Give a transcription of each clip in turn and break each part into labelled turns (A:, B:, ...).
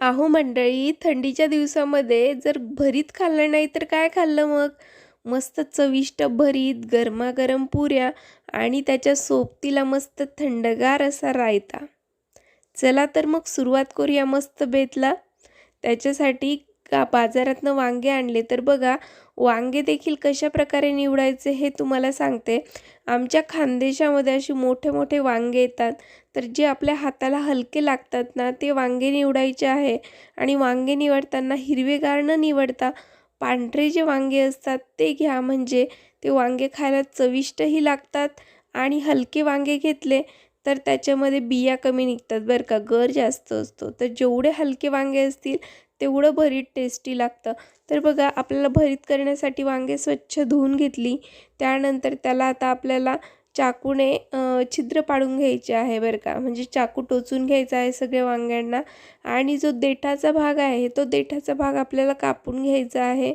A: अहो मंडळी थंडीच्या दिवसामध्ये जर भरीत खाल्लं नाही तर काय खाल्लं मग? मस्त चविष्ट भरीत गरमागरम पुऱ्या आणि त्याच्या सोबतीला मस्त थंडगार असा रायता. चला तर मग सुरुवात करूया मस्त बेतला. त्याच्यासाठी का बाजारातनं वांगे आणले? तर बघा वांगे देखील कशा प्रकारे निवडायचे हे तुम्हाला सांगते. आमच्या खानदेशामध्ये अशी मोठे मोठे वांगे येतात. तर जे आपल्या हाताला हलके लागतात ना ते वांगे निवडायचे आहे. आणि वांगे निवडताना हिरवेगार न निवडता पांढरे जे वांगे असतात ते घ्या. म्हणजे ते वांगे खायला चविष्टही लागतात आणि हलके वांगे घेतले तर त्याच्यामध्ये बिया कमी निघतात बरं का. गर जास्त असतो. तर जेवढे हलके वांगे असतील तेवढं भरीत टेस्टी लागतं. तर बघा आपल्याला भरीत करण्यासाठी वांगे स्वच्छ धुवून घेतली. त्यानंतर त्याला आता आपल्याला चाकूने छिद्र पाडून घ्यायचे आहे बरं का. म्हणजे चाकू टोचून घ्यायचा आहे सगळ्या वांग्यांना. आणि जो देठाचा भाग आहे तो देठाचा भाग आपल्याला कापून घ्यायचा आहे.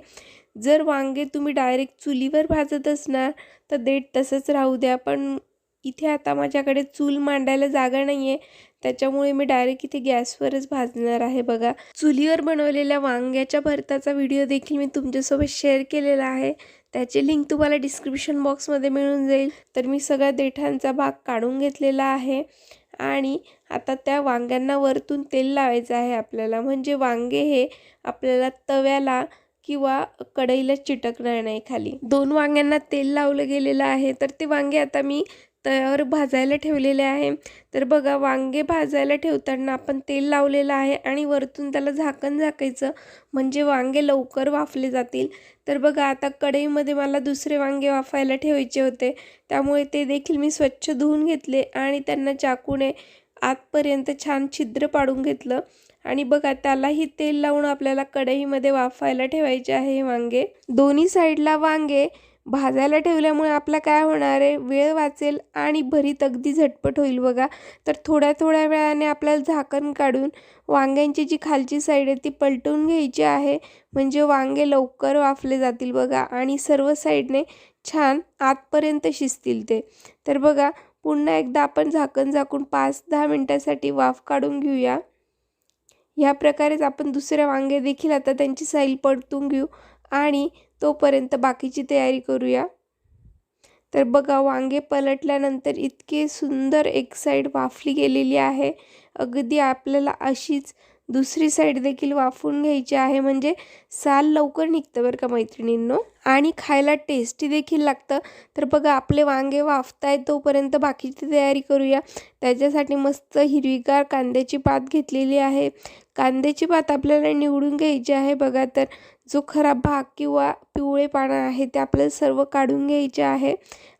A: जर वांगे तुम्ही डायरेक्ट चुलीवर भाजत असणार तर देठ तसंच राहू द्या. पण इथे आता माझ्याकडे चूल मांडायला जागा नाही आहे त्याच्यामुळे मी डायरेक्ट इथे गॅसवरच भाजणार आहे बघा. चुलीवर बनवलेल्या वांग्याच्या भरताचा व्हिडिओ देखील मी तुमच्यासोबत शेअर केलेला आहे. त्याचे लिंक तुम्हाला डिस्क्रिप्शन बॉक्समध्ये मिळून जाईल. तर मी सगळ्या देठांचा भाग काढून घेतलेला आहे. आणि आता त्या वांग्यांना वरतून तेल लावायचं आहे आपल्याला. म्हणजे वांगे हे आपल्याला तव्याला किंवा कढईला चिटकणार नाही खाली. दोन वांग्यांना तेल लावलं गेलेलं आहे. तर ते वांगे आता मी तव्यावर भाजायला ठेवलेले आहे. तर बघा वांगे भाजायला ठेवताना आपण तेल लावलेलं आहे आणि वरतून त्याला झाकण झाकायचं. म्हणजे वांगे लवकर वाफले जातील. तर बघा आता कढईमध्ये मला दुसरे वांगे वाफायला ठेवायचे होते. त्यामुळे ते देखील मी स्वच्छ धुवून घेतले आणि त्यांना चाकूने आतपर्यंत छान छिद्र पाडून घेतलं. आणि बघा त्यालाही तेल लावून आपल्याला कढईमध्ये वाफायला ठेवायचे आहे वांगे. दोन्ही साईडला वांगे भाजायला ठेवल्यामुळे आपला काय होणार आहे? वेळ वाचेल आणि भरीत अगदी झटपट होईल बघा. तर थोड्या थोड्या वेळाने आपल्याला झाकण काढून वांग्यांची जी खालची साईड आहे ती पलटून घ्यायची आहे. म्हणजे वांगे लवकर वाफले जातील बघा आणि सर्व साईडने छान आतपर्यंत शिजतील ते. तर बघा पुन्हा एकदा आपण झाकण झाकून पाच दहा मिनटासाठी वाफ काढून घेऊया. ह्या प्रकारेच आपण दुसरे वांगे देखील आता त्यांची साईल पडतून घेऊ आणि तोपर्यंत बाकीची तयारी करूया. तर बघा वांगे पलटल्यानंतर इतके सुंदर एक साईड वाफली गेलेली आहे. अगदी आपल्याला अशीच दुसरी साईड देखील वाफून घ्यायची आहे. म्हणजे साल लवकर निघतं बरं का मैत्रिणींनो. आणि खायला टेस्टी देखील लागतं. तर बघा आपले वांगे वाफताय तोपर्यंत बाकीची तयारी करूया. त्याच्यासाठी मस्त हिरवीगार कांद्याची पात घेतलेली आहे. कांद्याची पात आपल्याला निवडून घ्यायची आहे. बघा तर जो खराब भाग किंवा पिवळे पानं आहे ते आपल्याला सर्व काढून घ्यायचे आहे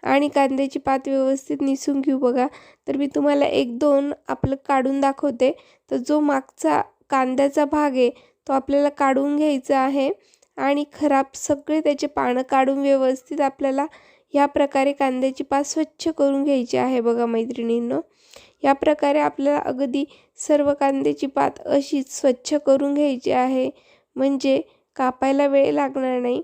A: आणि कांद्याची पात व्यवस्थित निसून घेऊ बघा. तर मी तुम्हाला एक दोन आपलं काढून दाखवते. तर जो मागचा कांद्याचा भाग आहे तो आपल्याला काढून घ्यायचा आहे आणि खराब सगळे त्याचे पानं काढून व्यवस्थित आपल्याला ह्या प्रकारे कांद्याची पात स्वच्छ करून घ्यायची आहे बघा मैत्रिणींनो. या प्रकारे आपल्याला अगदी सर्व कांद्याची पात अशीच स्वच्छ करून घ्यायची आहे. म्हणजे कापायला वेळ लागणार नाही.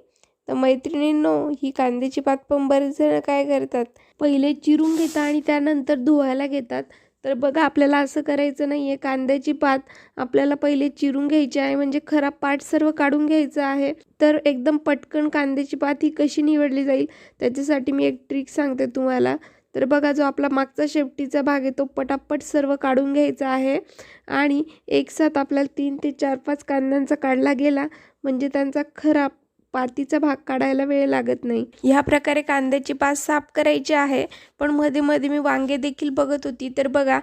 A: तर मैत्रिणींनो ही कांद्याची पात पण बरेच जण काय करतात? पहिले चिरून घेतात आणि त्यानंतर धुवायला घेतात. तर बघा आपल्याला असं करायचं नाही आहे कांद्याची पात आपल्याला पहिले चिरून घ्यायची आहे म्हणजे खराब पाट सर्व काढून घ्यायचं आहे. तर एकदम पटकन कांद्याची पात ही कशी निवडली जाईल त्याच्यासाठी मी एक ट्रिक सांगते तुम्हाला. तर बघा जो आपला मागचा शेपटीचा भाग आहे तो पटापट सर्व काढून घ्यायचा आहे. आणि एकसाथ आपल्याला तीन ते चार पाच कांद्यांचा काढला गेला म्हणजे त्यांचा खराब पातीचा भाग काढायला वेळ लागत नाही. ह्या प्रकारे कांद्याची पात साफ करायची आहे. पण मध्ये मध्ये मी वांगे देखील बघत होती. तर बघा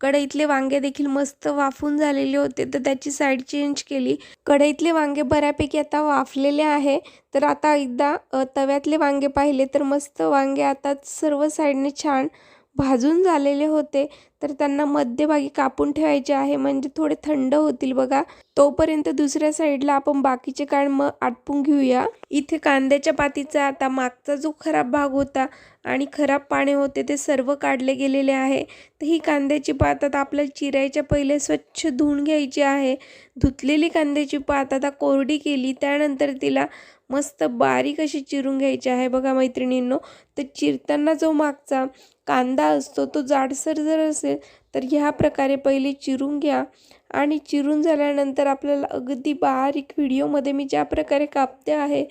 A: कढईतले वांगे देखील मस्त वाफून झालेले होते. तर त्याची साईड चेंज केली. कढईतले वांगे बऱ्यापैकी आता वाफलेले आहे. तर आता एकदा तव्यातले वांगे पाहिले तर मस्त वांगे आता सर्व साईडने छान भाजून झालेले होते. तर त्यांना मध्यभागी कापून ठेवायचे आहे. म्हणजे थोडे थंड होतील बघा. तोपर्यंत दुसऱ्या साईडला आपण बाकीचे काळ मग आटपून घेऊया. इथे कांद्याच्या पातीचा आता मागचा जो खराब भाग होता आणि खराब पाणी होते ते सर्व काढले गेलेले आहे. तर ही कांद्याची पात आता आपल्याला चिरायच्या पहिले स्वच्छ धुवून घ्यायची आहे. धुतलेली कांद्याची पात आता कोरडी केली. त्यानंतर तिला मस्त बारीक अशी चिरून घ्यायची आहे बघा मैत्रिणींनो. तर चिरताना जो मागचा कांदा असतो तो जाडसर जर असेल तर ह्या प्रकारे पहिले चिरून घ्या. आणि चिरून झाल्यानंतर आपल्याला अगदी बारीक व्हिडिओमध्ये मी ज्या प्रकारे कापते आहे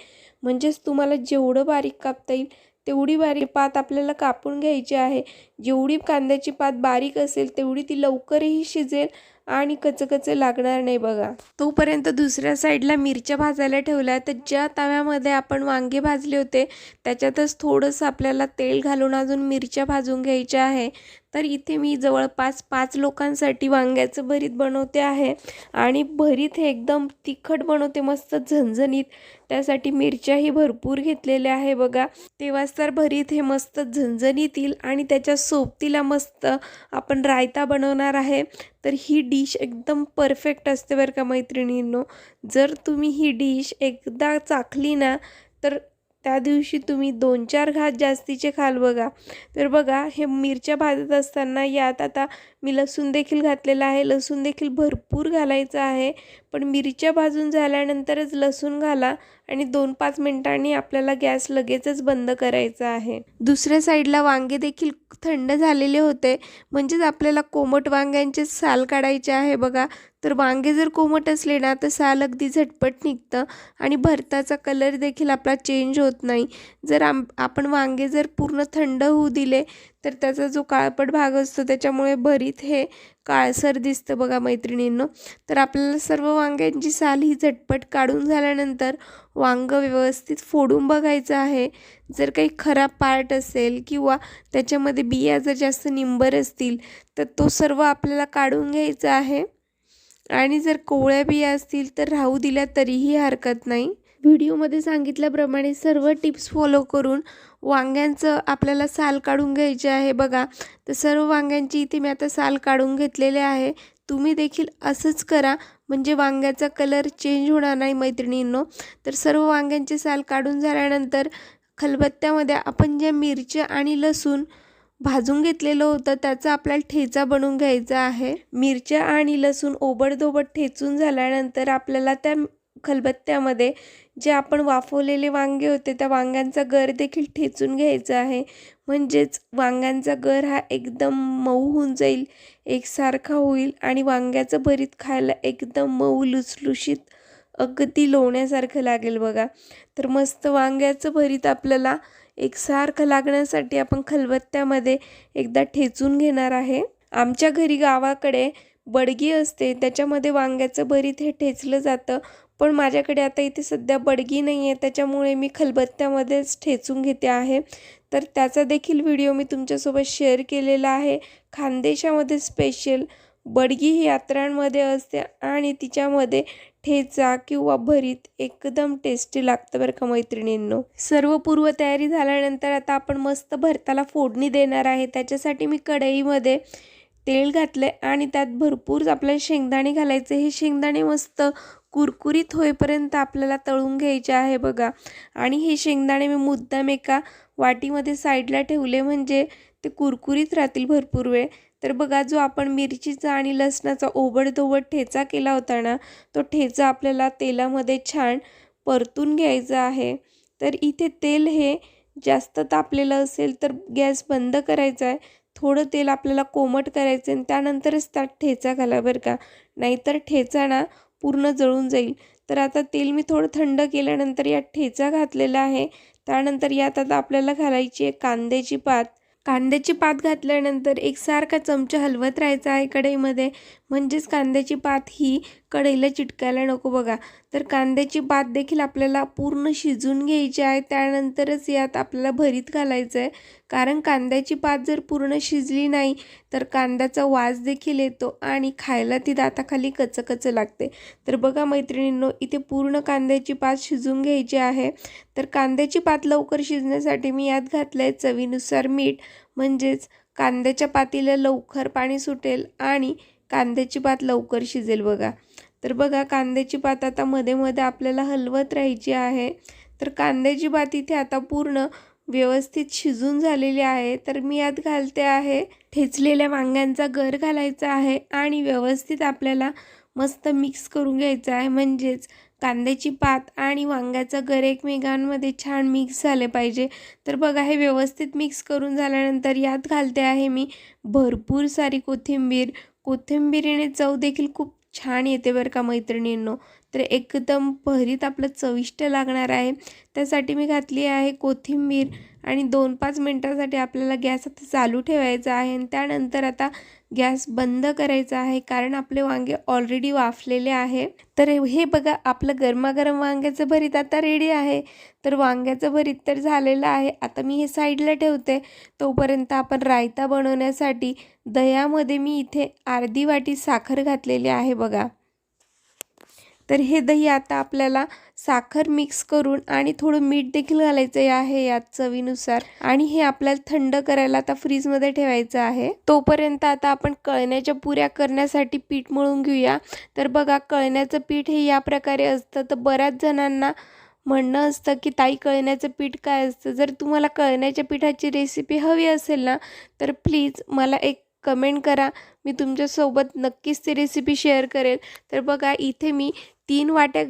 A: म्हणजेच तुम्हाला जेवढं बारीक कापता येईल तेवढी बारीक पात आपल्याला कापून घ्यायची आहे. जेवढी कांद्याची पात बारीक असेल तेवढी ती लवकरही शिजेल. आणि कचकच लागणार नाही बघा. तोपर्यंत दुसऱ्या साईडला मिरच्या भाजायला ठेवल्या तर ज्या तव्यामध्ये आपण वांगे भाजले होते त्याच्यातच थोडंसं आपल्याला तेल घालून अजून मिरच्या भाजून घ्यायच्या आहे. तर इथे मी जवळपास पाच लोकांसाठी वांग्याचं भरीत बनवते आहे. आणि भरीत हे एकदम तिखट बनवते मस्त झणझणीत. त्यासाठी मिरच्याही भरपूर घेतलेल्या आहे बघा. तेव्हाच तर भरीत हे मस्त झणझणीत येईल आणि त्याच्या सोबतीला मस्त आपण रायता बनवणार आहे. तर ही डिश एकदम परफेक्ट असते बरं का मैत्रिणींनो. जर तुम्ही ही डिश एकदा चाखली ना तर त्या दिवशी तुम्ही दोन चार घात जास्तीचे खाल बघा. तर बघा हे मिरच्या भाजत असताना यात आता मी लसूण देखील घातलेला आहे. लसूण देखील भरपूर घालायचं आहे. पण मिरच्या भाजून झाल्यानंतरच लसूण घाला. आणि दोन पाच मिनिटांनी आपल्याला गॅस लगेचच बंद करायचा आहे. दुसऱ्या साईडला वांगे देखील थंड झालेले होते. म्हणजेच आपल्याला कोमट वांग्यांचे साल काढायचे आहे बघा. तर वांगे जर कोमट असले ना तर साल अगदी झटपट निघतं आणि भरताचा कलर देखील आपला चेंज होत नाही. जर आम आपण वांगे जर पूर्ण थंड होऊ दिले तर त्याचा जो काळपट भाग असतो त्याच्यामुळे भरीत हे काळसर दिसतं बघा मैत्रिणींनो. तर आपल्याला सर्व वांग्यांची साल ही झटपट काढून झाल्यानंतर वांग व्यवस्थित फोडून बघायचं आहे. जर काही खराब पार्ट असेल किंवा त्याच्यामध्ये बिया जर जास्त निंबर असतील तर तो सर्व आपल्याला काढून घ्यायचा आहे. आणि जर कोवळ्या बिया असतील तर राहू दिल्या तरीही हरकत नाही. व्हिडिओमध्ये सांगितल्याप्रमाणे सर्व टिप्स फॉलो करून वांग्यांचं आपल्याला साल काढून घ्यायचे आहे बघा. तर सर्व वांग्यांची इथे मी आता साल काढून घेतलेले आहे. तुम्ही देखील असंच करा. म्हणजे वांग्याचा कलर चेंज होणार नाही मैत्रिणींनो. तर सर्व वांग्यांचे साल काढून झाल्यानंतर खलबत्त्यामध्ये आपण ज्या मिरच्या आणि लसूण भाजून घेतलेलं होतं त्याचा आपल्याला ठेचा बनवून घ्यायचा आहे. मिरच्या आणि लसूण ओबडधोबड ठेचून झाल्यानंतर आपल्याला त्या खलबत्त्यामध्ये जे आपण वाफवलेले वांगे होते त्या वांग्यांचा गर देखील ठेचून घ्यायचा आहे. म्हणजेच वांग्यांचा गर हा एकदम मऊ होऊन जाईल एकसारखा होईल आणि वांग्याचं भरीत खायला एकदम मऊ लुसलुशीत अगदी लोण्यासारखं लागेल बघा. तर मस्त वांग्याचं भरीत आपल्याला एकसारखं लागण्यासाठी आपण खलबत्त्यामध्ये एकदा ठेचून घेणार आहे. आमच्या घरी गावाकडे बडगी असते त्याच्यामध्ये वांग्याचं भरीत हे ठेचलं जातं. पण माझ्याकडे आता इथे सध्या बडगी नाही आहे त्याच्यामुळे मी खलबत्त्यामध्येच ठेचून घेते आहे. तर त्याचा देखील व्हिडिओ मी तुमच्यासोबत शेअर केलेला आहे. खानदेशामध्ये स्पेशल बडगी ही यात्रांमध्ये असते आणि तिच्यामध्ये ठेचा किंवा भरीत एकदम टेस्टी लागतं बरं का मैत्रिणींनो. सर्व पूर्वतयारी झाल्यानंतर आता आपण मस्त भरताला फोडणी देणार आहे. त्याच्यासाठी मी कढईमध्ये तेल घातले आणि त्यात भरपूर आपल्याला शेंगदाणे घालायचे. हे शेंगदाणे मस्त कुरकुरीत होईपर्यंत आपल्याला तळून घ्यायचे आहे बघा. आणि हे शेंगदाणे मी मुद्दाम एका वाटीमध्ये साईडला ठेवले म्हणजे ते कुरकुरीत राहतील भरपूर वेळ. तर बघा जो आपण मिरचीचा आणि लसणाचा ओबडधोबड ठेचा केला होता ना तो ठेचा आपल्याला तेलामध्ये छान परतून घ्यायचा आहे. तर इथे तेल हे जास्त तापलेलं असेल तर गॅस बंद करायचा आहे. थोडं तेल आपल्याला कोमट करायचं आणि त्यानंतरच त्यात ठेचा घाला बरं का. नाहीतर ठेचा ना पूर्ण जळून जाईल. तर आता तेल मी थोडं थंड केल्यानंतर यात ठेचा घातलेला आहे. त्यानंतर यात आता आपल्याला घालायची आहे कांद्याची पात. कांद्याची पात घातल्यानंतर एकसारखा चमचा हलवत राहायचा आहे कढईमध्ये. म्हणजेच कांद्याची पात ही कढईला चिटकायला नको बघा. तर कांद्याची पात देखील आपल्याला पूर्ण शिजून घ्यायची आहे. त्यानंतरच यात आपल्याला भरीत घालायचं आहे. कारण कांद्याची पात जर पूर्ण शिजली नाही तर कांद्याचा वास देखील येतो आणि खायला ती दाताखाली कचकच लागते. तर बघा मैत्रिणींनो इथे पूर्ण कांद्याची पात शिजून घ्यायची आहे. तर कांद्याची पात लवकर शिजण्यासाठी मी यात घातलं आहे चवीनुसार मीठ. म्हणजेच कांद्याच्या पातीला लवकर पाणी सुटेल आणि कांद्याची पात लवकर शिजेल बघा. तर बघा कांद्याची पात आता मध्ये मध्ये आपल्याला हलवत राहायची आहे. तर कांद्याची पात इथे आता पूर्ण व्यवस्थित शिजून झालेली आहे. तर मी यात घालते आहे ठेचलेल्या वांग्यांचा गर घालायचा आहे आणि व्यवस्थित आपल्याला मस्त मिक्स करून घ्यायचं आहे. म्हणजेच कांद्याची पात आणि वांग्याचा गर एकमेकांमध्ये छान मिक्स झाले पाहिजे. तर बघा हे व्यवस्थित मिक्स करून झाल्यानंतर यात घालते आहे मी भरपूर सारी कोथिंबीर. कोथिंबीरीने चव देखील खूप छान येते बरं का मैत्रिणींनो. तर एकदम भरीत आपलं चविष्ट लागणार आहे. त्यासाठी मी घातली आहे कोथिंबीर आणि दोन पाच मिनटासाठी आपल्याला गॅस आता चालू ठेवायचा आहे आणि त्यानंतर आता गॅस बंद करायचा आहे कारण आपले वांगे ऑलरेडी वाफलेले आहे. तर हे बघा आपलं गरमागरम वांग्याचं भरीत आता रेडी आहे. तर वांग्याचं भरीत तर झालेलं आहे. आता मी हे साईडला ठेवते. तोपर्यंत आपण रायता बनवण्यासाठी दह्यामध्ये मी इथे अर्धी वाटी साखर घातलेली आहे बघा. तर हे दही आता आपल्याला साखर मिक्स करून आणि थोडं मीठ देखील घालायचं आहे यात चवीनुसार. आणि हे आपल्याला थंड करायला आता फ्रीजमध्ये ठेवायचं आहे. तोपर्यंत आता आपण कळण्याच्या पुऱ्या करण्यासाठी पीठ मळून घेऊया. तर बघा कळण्याचं पीठ हे या प्रकारे असतं. तर बऱ्याच जणांना म्हणणं असतं की ताई कळण्याचं पीठ काय असतं? जर तुम्हाला कळण्याच्या पिठाची रेसिपी हवी असेल ना तर प्लीज मला एक कमेंट करा. मी तुमच्यासोबत नक्कीच ती रेसिपी शेअर करेल. तर बघा इथे मी तीन वाट्या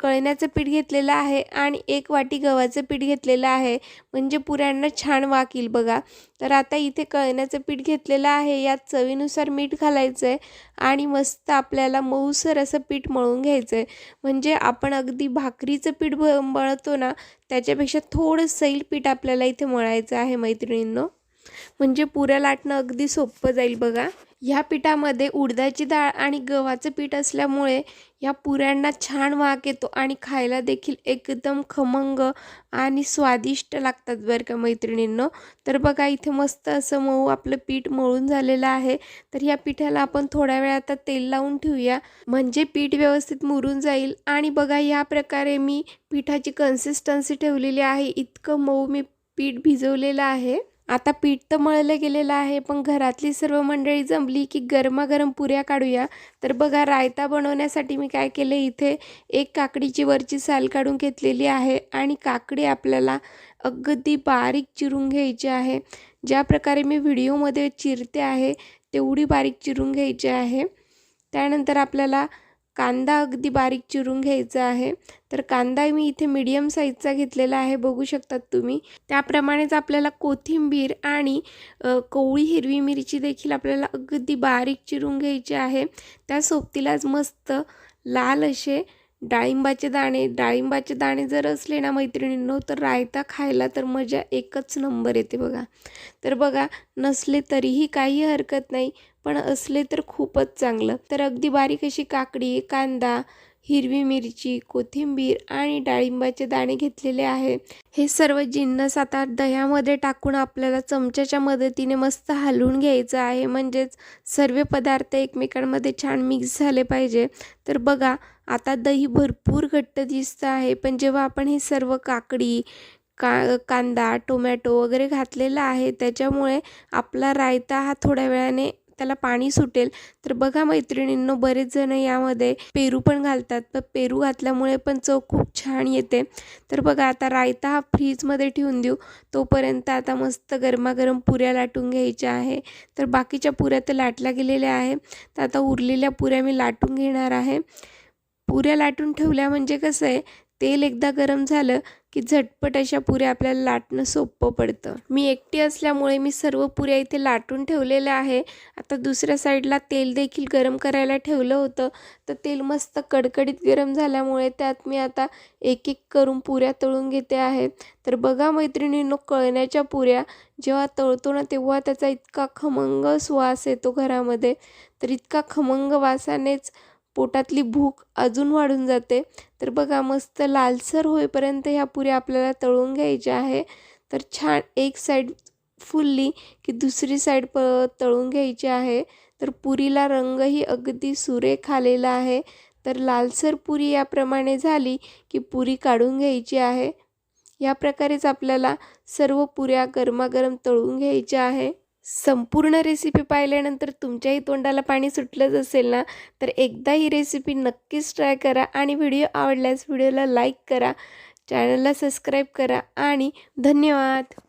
A: कळण्याचं पीठ घेतलेलं आहे आणि एक वाटी गव्हाचं पीठ घेतलेलं आहे. म्हणजे पुऱ्यांना छान वाकील बघा. तर आता इथे कळण्याचं पीठ घेतलेलं आहे. यात चवीनुसार मीठ घालायचं आहे आणि मस्त आपल्याला मऊसर असं पीठ मळून घ्यायचं आहे म्हणजे आपण अगदी भाकरीचं पीठ मळतो ना त्याच्यापेक्षा थोडं सैल पीठ आपल्याला इथे मळायचं आहे मैत्रिणींनो. म्हणजे पुऱ्या लाटणं अगदी सोपं जाईल बघा. ह्या पिठामध्ये उडदाची डाळ आणि गव्हाचं पीठ असल्यामुळे या पुऱ्यांना छान वाक येतो आणि खायला देखील एकदम खमंग आणि स्वादिष्ट लागतात बरं का मैत्रिणींनो. तर बघा इथे मस्त असं मऊ आपलं पीठ मळून झालेलं आहे. तर ह्या पिठाला आपण थोड्या वेळ आता तेल लावून ठेवूया. म्हणजे पीठ व्यवस्थित मुरून जाईल. आणि बघा या प्रकारे मी पिठाची कन्सिस्टन्सी ठेवलेली आहे. इतकं मऊ मी पीठ भिजवलेलं आहे. आता पीठ तर मळलं गेलेलं आहे पण घरातली सर्व मंडळी जमली की गरमागरम पुऱ्या काढूया. तर बघा रायता बनवण्यासाठी मी काय केलं? इथे एक काकडीची वरची साल काढून घेतलेली आहे आणि काकडी आपल्याला अगदी बारीक चिरून घ्यायची आहे. ज्या प्रकारे मी व्हिडिओमध्ये चिरते आहे तेवढी बारीक चिरून घ्यायची आहे. त्यानंतर आपल्याला कांदा अगदी बारीक चिरून घ्यायचा आहे. तर कांदा मी इथे मीडियम साईजचा घेतलेला आहे बघू शकतात तुम्ही. त्याप्रमाणेच आपल्याला कोथिंबीर आणि कोवळी हिरवी मिरची देखील आपल्याला अगदी बारीक चिरून घ्यायची आहे. त्या सोबतीलाच मस्त लाल असे डाळिंबाचे दाणे डाळिंबाचे दाणे जर असले ना मैत्रिणींनो तर रायता खायला तर मजा एकच नंबर येते बघा. तर बघा नसले तरीही काही हरकत नाही पण असले तर खूपच चांगलं. तर अगदी बारीक अशी काकडी कांदा हिरवी मिरची कोथिंबीर आणि डाळिंबाचे दाणे घेतलेले आहे. हे सर्व जिन्नस आता दह्यामध्ये टाकून आपल्याला चमच्याच्या मदतीने मस्त हलवून घ्यायचं आहे. म्हणजेच सर्व पदार्थ एकमेकांमध्ये छान मिक्स झाले पाहिजे. तर बघा आता दही भरपूर घट्ट दिसतं आहे. पण जेव्हा आपण हे सर्व काकडी का कांदा टोमॅटो वगैरे घातलेला आहे त्याच्यामुळे आपला रायता हा थोड्या वेळाने त्याला पाणी सुटेल. तर बघा मैत्रिणींनो बरेच जण यामध्ये पेरू पण घालतात. पण पेरू घातल्यामुळे पण चव खूप छान येते. तर बघा आता रायता हा फ्रीजमध्ये ठेवून देऊ. तोपर्यंत आता मस्त गरमागरम पुऱ्या लाटून घ्यायच्या आहे. तर बाकीच्या पुऱ्या तर लाटल्या गेलेल्या आहे. तर आता उरलेल्या पुऱ्या मी लाटून घेणार आहे. पुऱ्या लाटून ठेवल्या म्हणजे कसं आहे तेल एकदा गरम झालं की झटपट अशा पुऱ्या आपल्याला लाटणं सोपं पडतं. मी एकटी असल्यामुळे मी सर्व पुऱ्या इथे लाटून ठेवलेल्या आहे. आता दुसऱ्या साईडला तेल देखील गरम करायला ठेवलं होतं. तर तेल मस्त कडकडीत गरम झाल्यामुळे त्यात मी आता एक एक करून पुऱ्या तळून घेते आहे. तर बघा मैत्रिणींनो कळण्याच्या पुऱ्या जेव्हा तळतो ना तेव्हा त्याचा इतका खमंग सुवास येतो घरामध्ये. तर इतका खमंग वासानेच पोटातली भूक अजून वाढून जाते. तर बघा मस्त लालसर होईपर्यंत ह्या पुऱ्या आपल्याला तळून घ्यायच्या आहे. तर छान एक साईड फुलली की दुसरी साईड प तळून घ्यायची आहे. तर पुरीला रंगही अगदी सुरेख आलेला आहे. तर लालसर पुरी याप्रमाणे झाली की पुरी काढून घ्यायची आहे. या प्रकारेच आपल्याला सर्व पुऱ्या गरमागरम तळून घ्यायच्या आहे. संपूर्ण रेसिपी पाहिल्यानंतर तुमच्याही तोंडाला पाणी सुटलंच असेल ना? तर एकदा ही रेसिपी नक्कीच ट्राय करा आणि व्हिडिओ आवडल्यास व्हिडिओला लाईक करा चॅनलला सबस्क्राईब करा आणि धन्यवाद!